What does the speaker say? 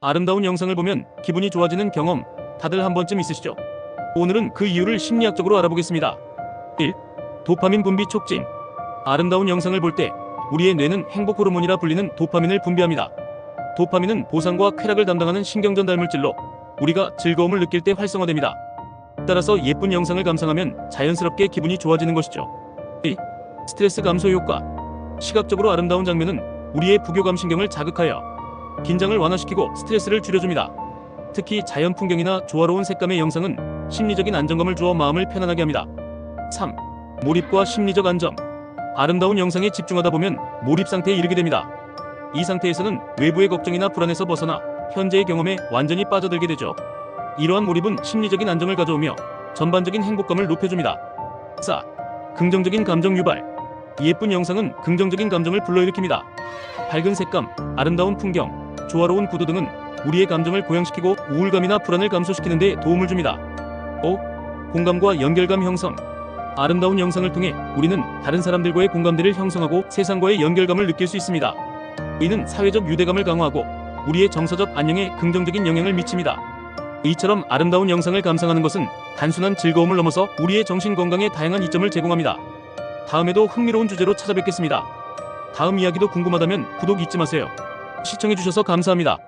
아름다운 영상을 보면 기분이 좋아지는 경험 다들 한 번쯤 있으시죠? 오늘은 그 이유를 심리학적으로 알아보겠습니다. 1. 도파민 분비 촉진. 아름다운 영상을 볼 때 우리의 뇌는 행복 호르몬이라 불리는 도파민을 분비합니다. 도파민은 보상과 쾌락을 담당하는 신경 전 달 물질로 우리가 즐거움을 느낄 때 활성화됩니다. 따라서 예쁜 영상을 감상하면 자연스럽게 기분이 좋아지는 것이죠. 2. 스트레스 감소 효과. 시각적으로 아름다운 장면은 우리의 부교감 신경을 자극하여 긴장을 완화시키고 스트레스를 줄여줍니다. 특히 자연 풍경이나 조화로운 색감의 영상은 심리적인 안정감을 주어 마음을 편안하게 합니다. 3. 몰입과 심리적 안정. 아름다운 영상에 집중하다 보면 몰입 상태에 이르게 됩니다. 이 상태에서는 외부의 걱정이나 불안에서 벗어나 현재의 경험에 완전히 빠져들게 되죠. 이러한 몰입은 심리적인 안정을 가져오며 전반적인 행복감을 높여줍니다. 4. 긍정적인 감정 유발. 예쁜 영상은 긍정적인 감정을 불러일으킵니다. 밝은 색감, 아름다운 풍경, 조화로운 구도 등은 우리의 감정을 고양시키고 우울감이나 불안을 감소시키는 데 도움을 줍니다. 5. 공감과 연결감 형성. 아름다운 영상을 통해 우리는 다른 사람들과의 공감대를 형성하고 세상과의 연결감을 느낄 수 있습니다. 이는 사회적 유대감을 강화하고 우리의 정서적 안녕에 긍정적인 영향을 미칩니다. 이처럼 아름다운 영상을 감상하는 것은 단순한 즐거움을 넘어서 우리의 정신 건강에 다양한 이점을 제공합니다. 다음에도 흥미로운 주제로 찾아뵙겠습니다. 다음 이야기도 궁금하다면 구독 잊지 마세요. 시청해주셔서 감사합니다.